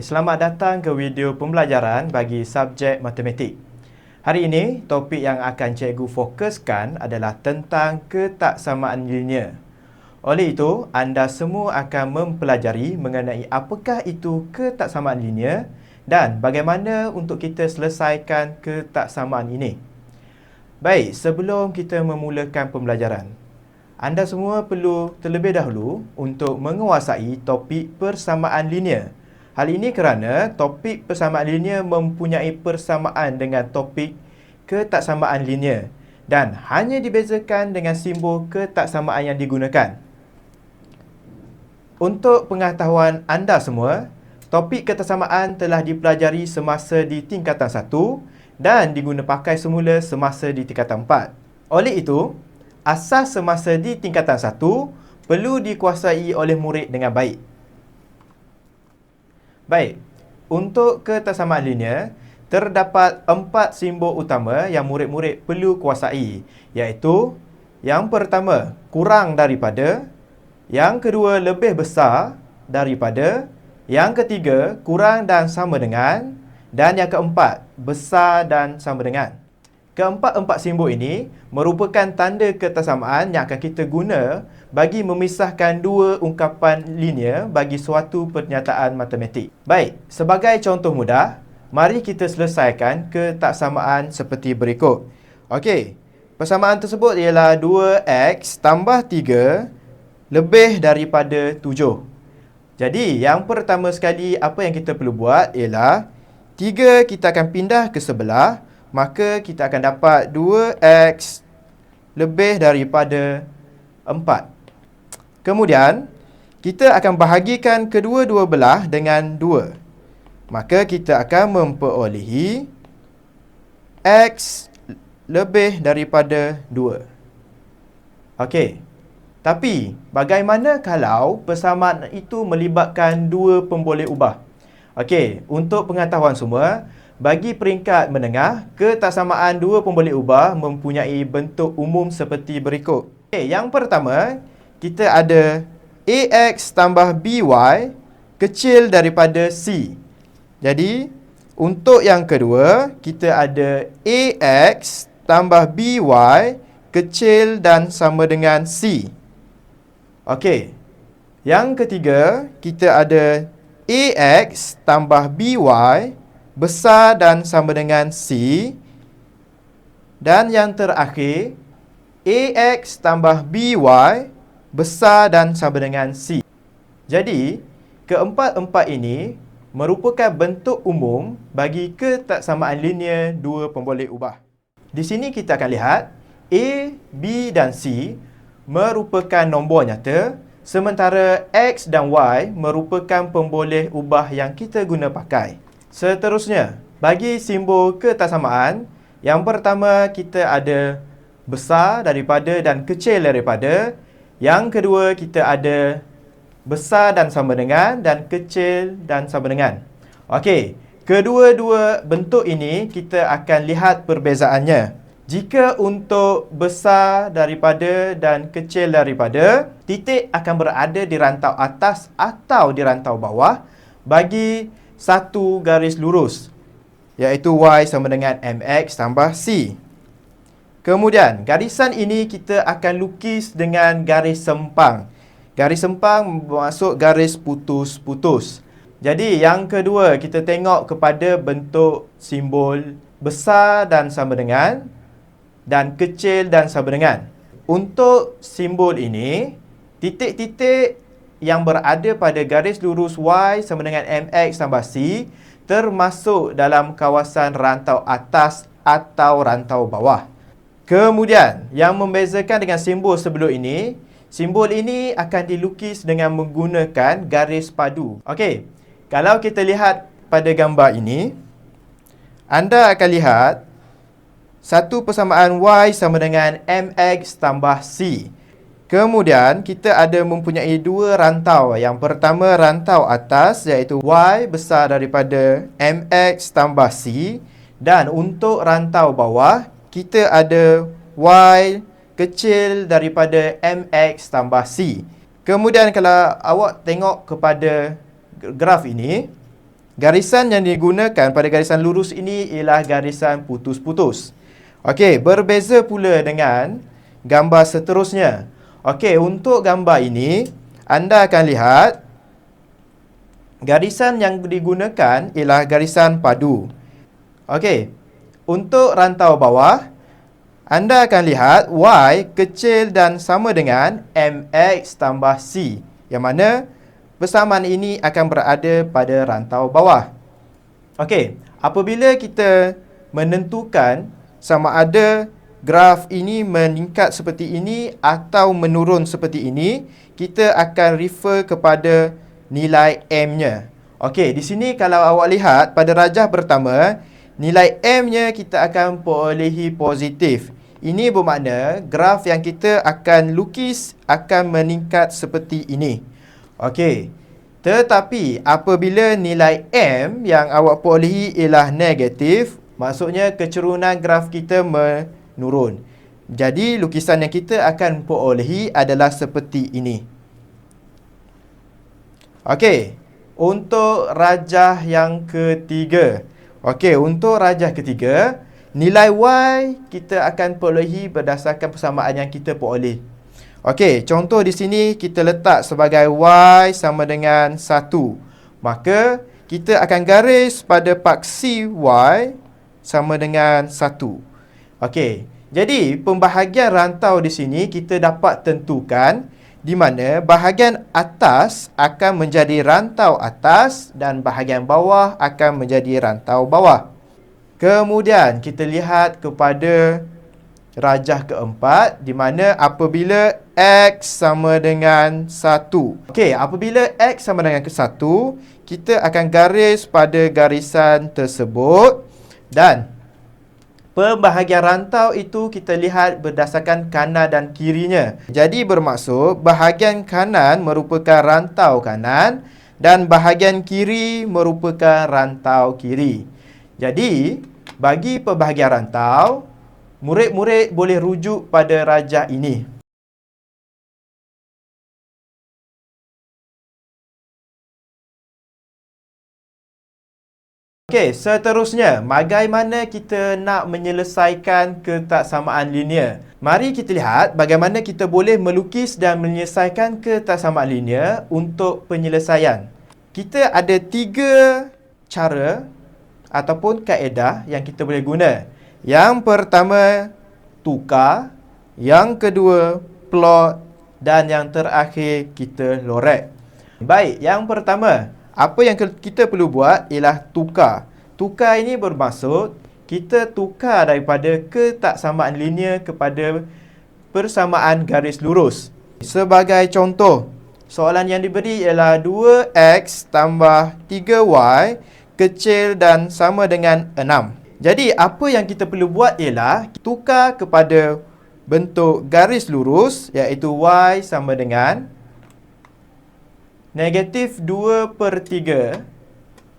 Selamat datang ke video pembelajaran bagi subjek matematik. Hari ini, topik yang akan cikgu fokuskan adalah tentang ketaksamaan linear. Oleh itu, anda semua akan mempelajari mengenai apakah itu ketaksamaan linear dan bagaimana untuk kita selesaikan ketaksamaan ini. Baik, sebelum kita memulakan pembelajaran, anda semua perlu terlebih dahulu untuk menguasai topik persamaan linear. Hal ini kerana topik persamaan linear mempunyai persamaan dengan topik ketaksamaan linear dan hanya dibezakan dengan simbol ketaksamaan yang digunakan. Untuk pengetahuan anda semua, topik ketaksamaan telah dipelajari semasa di tingkatan 1 dan diguna pakai semula semasa di tingkatan 4. Oleh itu, asas semasa di tingkatan 1 perlu dikuasai oleh murid dengan baik. Baik, untuk ketaksamaan linear, terdapat empat simbol utama yang murid-murid perlu kuasai, iaitu yang pertama, kurang daripada, yang kedua, lebih besar daripada, yang ketiga, kurang dan sama dengan, dan yang keempat, besar dan sama dengan. Keempat-empat simbol ini merupakan tanda ketaksamaan yang akan kita guna bagi memisahkan dua ungkapan linear bagi suatu pernyataan matematik. Baik, sebagai contoh mudah, mari kita selesaikan ketaksamaan seperti berikut. Okey, persamaan tersebut ialah 2x tambah 3 lebih daripada 7. Jadi, yang pertama sekali apa yang kita perlu buat ialah 3 kita akan pindah ke sebelah maka kita akan dapat 2x lebih daripada 4. Kemudian, kita akan bahagikan kedua-dua belah dengan 2. Maka kita akan memperolehi x lebih daripada 2. Okey. Tapi, bagaimana kalau persamaan itu melibatkan dua pemboleh ubah? Okey, untuk pengetahuan semua, bagi peringkat menengah, ketaksamaan dua pemboleh ubah mempunyai bentuk umum seperti berikut. Okay, yang pertama, kita ada AX tambah BY kecil daripada C. Jadi, untuk yang kedua, kita ada AX tambah BY kecil dan sama dengan C. Okey. Yang ketiga, kita ada AX tambah BY besar dan sama dengan C. Dan yang terakhir, AX tambah BY besar dan sama dengan C. Jadi, keempat-empat ini merupakan bentuk umum bagi ketaksamaan linear dua pemboleh ubah. Di sini kita akan lihat A, B dan C merupakan nombor nyata sementara X dan Y merupakan pemboleh ubah yang kita guna pakai. Seterusnya, bagi simbol ketaksamaan, yang pertama kita ada besar daripada dan kecil daripada. Yang kedua kita ada besar dan sama dengan dan kecil dan sama dengan. Okey, kedua-dua bentuk ini kita akan lihat perbezaannya. Jika untuk besar daripada dan kecil daripada, titik akan berada di rantau atas atau di rantau bawah. Bagi satu garis lurus iaitu Y sama dengan MX tambah C. Kemudian, garisan ini kita akan lukis dengan garis sempang. Garis sempang bermaksud garis putus-putus. Jadi, yang kedua, kita tengok kepada bentuk simbol besar dan sama dengan dan kecil dan sama dengan. Untuk simbol ini, titik-titik yang berada pada garis lurus Y sama dengan MX tambah C termasuk dalam kawasan rantau atas atau rantau bawah. Kemudian, yang membezakan dengan simbol sebelum ini, simbol ini akan dilukis dengan menggunakan garis padu. Okey, kalau kita lihat pada gambar ini, anda akan lihat satu persamaan Y sama dengan MX tambah C. Kemudian kita ada mempunyai dua rantau. Yang pertama rantau atas iaitu Y besar daripada MX tambah C. Dan untuk rantau bawah kita ada Y kecil daripada MX tambah C. Kemudian kalau awak tengok kepada graf ini. Garisan yang digunakan pada garisan lurus ini ialah garisan putus-putus. Okey, berbeza pula dengan gambar seterusnya. Okey, untuk gambar ini, anda akan lihat garisan yang digunakan ialah garisan padu. Okey, untuk rantau bawah, anda akan lihat Y kecil dan sama dengan MX tambah C. Yang mana persamaan ini akan berada pada rantau bawah. Okey, apabila kita menentukan sama ada graf ini meningkat seperti ini atau menurun seperti ini, kita akan refer kepada nilai M-nya. Okey, di sini kalau awak lihat pada rajah pertama, nilai M-nya kita akan perolehi positif. Ini bermakna graf yang kita akan lukis akan meningkat seperti ini. Okey. Tetapi apabila nilai M yang awak perolehi ialah negatif, maksudnya kecerunan graf kita menurun. Jadi lukisan yang kita akan perolehi adalah seperti ini. Okey. Untuk rajah yang ketiga. Okey, untuk rajah ketiga, nilai Y kita akan perolehi berdasarkan persamaan yang kita peroleh. Okey, contoh di sini kita letak sebagai Y sama dengan 1. Maka, kita akan garis pada paksi Y sama dengan 1. Okey, jadi pembahagian rantau di sini kita dapat tentukan di mana bahagian atas akan menjadi rantau atas dan bahagian bawah akan menjadi rantau bawah. Kemudian kita lihat kepada rajah keempat di mana apabila X sama dengan 1. Okey, apabila X sama dengan 1, kita akan garis pada garisan tersebut dan pembahagian rantau itu kita lihat berdasarkan kanan dan kirinya. Jadi bermaksud bahagian kanan merupakan rantau kanan dan bahagian kiri merupakan rantau kiri. Jadi, bagi pembahagian rantau, murid-murid boleh rujuk pada rajah ini. Okey, seterusnya, bagaimana kita nak menyelesaikan ketaksamaan linear? Mari kita lihat bagaimana kita boleh melukis dan menyelesaikan ketaksamaan linear untuk penyelesaian. Kita ada tiga cara ataupun kaedah yang kita boleh guna. Yang pertama, tukar. Yang kedua, plot. Dan yang terakhir, kita lorek. Baik, yang pertama, apa yang kita perlu buat ialah tukar. Tukar ini bermaksud, kita tukar daripada ketaksamaan linear kepada persamaan garis lurus. Sebagai contoh, soalan yang diberi ialah 2x tambah 3y kecil dan sama dengan 6. Jadi apa yang kita perlu buat ialah tukar kepada bentuk garis lurus iaitu y sama dengan negatif 2 per 3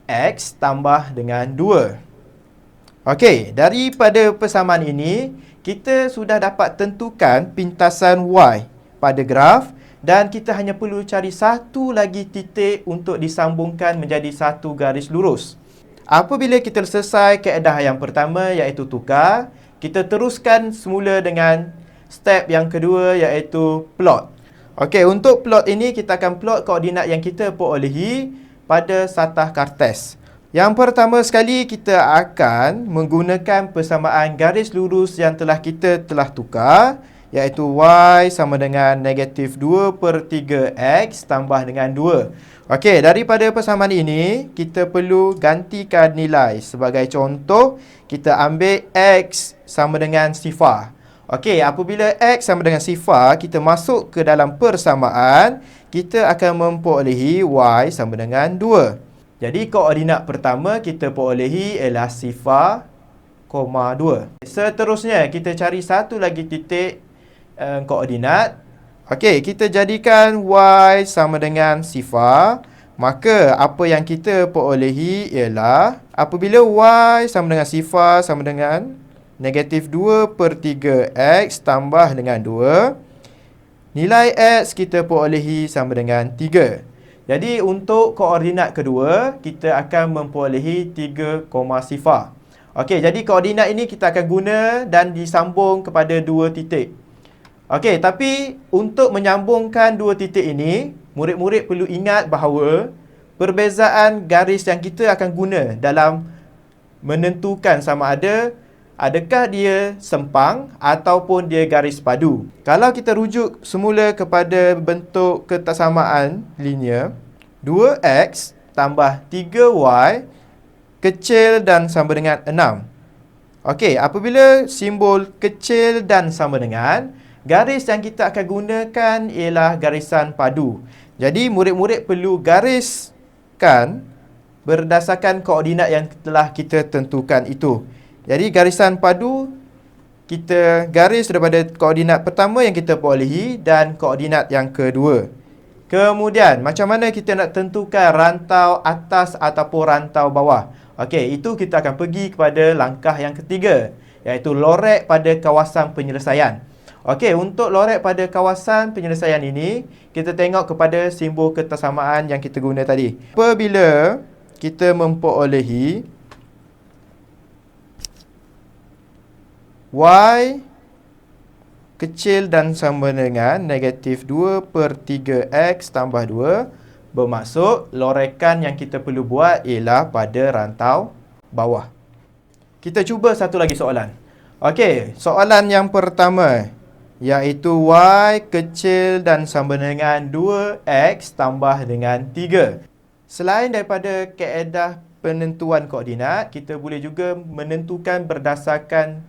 x tambah dengan 2. Okey, daripada persamaan ini kita sudah dapat tentukan pintasan y pada graf dan kita hanya perlu cari satu lagi titik untuk disambungkan menjadi satu garis lurus. Apabila kita selesai keedah yang pertama iaitu tukar, kita teruskan semula dengan step yang kedua iaitu plot. Okey, untuk plot ini kita akan plot koordinat yang kita perolehi pada satah kartes. Yang pertama sekali kita akan menggunakan persamaan garis lurus yang telah kita telah tukar iaitu y sama dengan negatif 2 per 3x tambah dengan 2. Okey, daripada persamaan ini, kita perlu gantikan nilai. Sebagai contoh, kita ambil X sama dengan sifar. Okey, apabila X sama dengan sifar, kita masuk ke dalam persamaan, kita akan memperolehi Y sama dengan 2. Jadi, koordinat pertama kita perolehi ialah sifar, koma 2. Seterusnya, kita cari satu lagi titik uh, koordinat Okey, kita jadikan Y sama dengan sifar. Maka apa yang kita perolehi ialah apabila Y sama dengan sifar sama dengan negatif 2 per 3X tambah dengan 2. Nilai X kita perolehi sama dengan 3. Jadi untuk koordinat kedua, kita akan memperolehi 3 koma sifar. Okey, jadi koordinat ini kita akan guna dan disambung kepada dua titik. Okey, tapi untuk menyambungkan dua titik ini, murid-murid perlu ingat bahawa perbezaan garis yang kita akan guna dalam menentukan sama ada adakah dia sempang ataupun dia garis padu. Kalau kita rujuk semula kepada bentuk ketersamaan linear, 2x tambah 3y kecil dan sama dengan 6. Okey, apabila simbol kecil dan sama dengan, garis yang kita akan gunakan ialah garisan padu. Jadi, murid-murid perlu gariskan berdasarkan koordinat yang telah kita tentukan itu. Jadi, garisan padu kita garis daripada koordinat pertama yang kita perolehi dan koordinat yang kedua. Kemudian, macam mana kita nak tentukan rantau atas ataupun rantau bawah? Okey, itu kita akan pergi kepada langkah yang ketiga, iaitu lorek pada kawasan penyelesaian. Okey, untuk lorek pada kawasan penyelesaian ini, kita tengok kepada simbol ketersamaan yang kita guna tadi. Apabila kita memperolehi y kecil dan sama dengan negatif 2 per 3x tambah 2 Bermaksud lorekan yang kita perlu buat ialah pada rantau bawah. Kita cuba satu lagi soalan. Okey, soalan yang pertama iaitu y kecil dan sama dengan 2x tambah dengan 3. Selain daripada keedah penentuan koordinat, kita boleh juga menentukan berdasarkan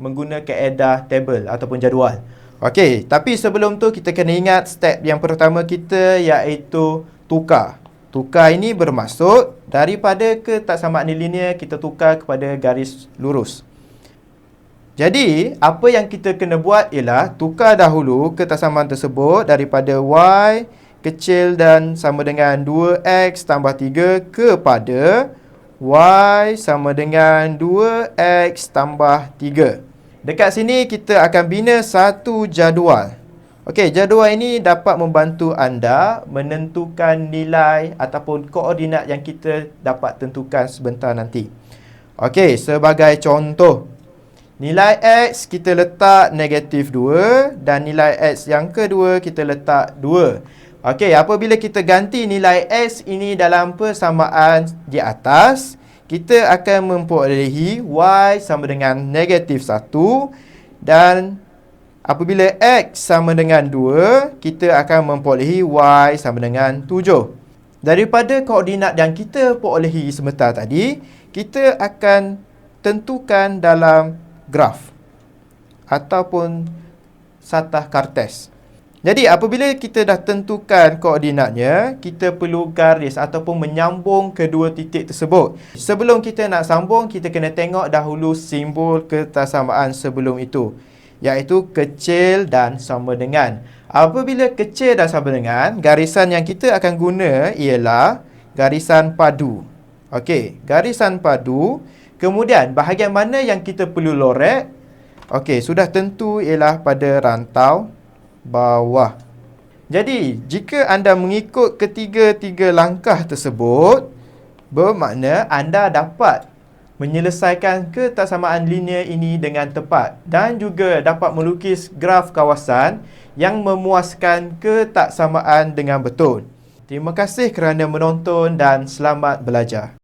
menggunakan keedah table ataupun jadual. Okey, tapi sebelum tu kita kena ingat step yang pertama kita iaitu tukar. Tukar ini bermaksud daripada ketaksamaan linear kita tukar kepada garis lurus. Jadi, apa yang kita kena buat ialah tukar dahulu ketaksamaan tersebut daripada y kecil dan sama dengan 2x tambah 3 kepada y sama dengan 2x tambah 3. Dekat sini kita akan bina satu jadual. Okey, jadual ini dapat membantu anda menentukan nilai ataupun koordinat yang kita dapat tentukan sebentar nanti. Okey, sebagai contoh, nilai X kita letak negatif 2 dan nilai X yang kedua kita letak 2. Okey, apabila kita ganti nilai X ini dalam persamaan di atas, kita akan memperolehi Y sama dengan negatif 1 dan Apabila X sama dengan 2, kita akan memperolehi Y sama dengan 7. Daripada koordinat yang kita perolehi sebentar tadi, kita akan tentukan dalam graf ataupun satah kartes. Jadi apabila kita dah tentukan koordinatnya, kita perlu garis ataupun menyambung kedua titik tersebut. Sebelum kita nak sambung, kita kena tengok dahulu simbol ketersamaan sebelum itu iaitu kecil dan sama dengan. Apabila kecil dan sama dengan, garisan yang kita akan guna ialah garisan padu. Okey, garisan padu. Kemudian, bahagian mana yang kita perlu lorek? Okey, sudah tentu ialah pada rantau bawah. Jadi, jika anda mengikut ketiga-tiga langkah tersebut, bermakna anda dapat menyelesaikan ketaksamaan linear ini dengan tepat dan juga dapat melukis graf kawasan yang memuaskan ketaksamaan dengan betul. Terima kasih kerana menonton dan selamat belajar.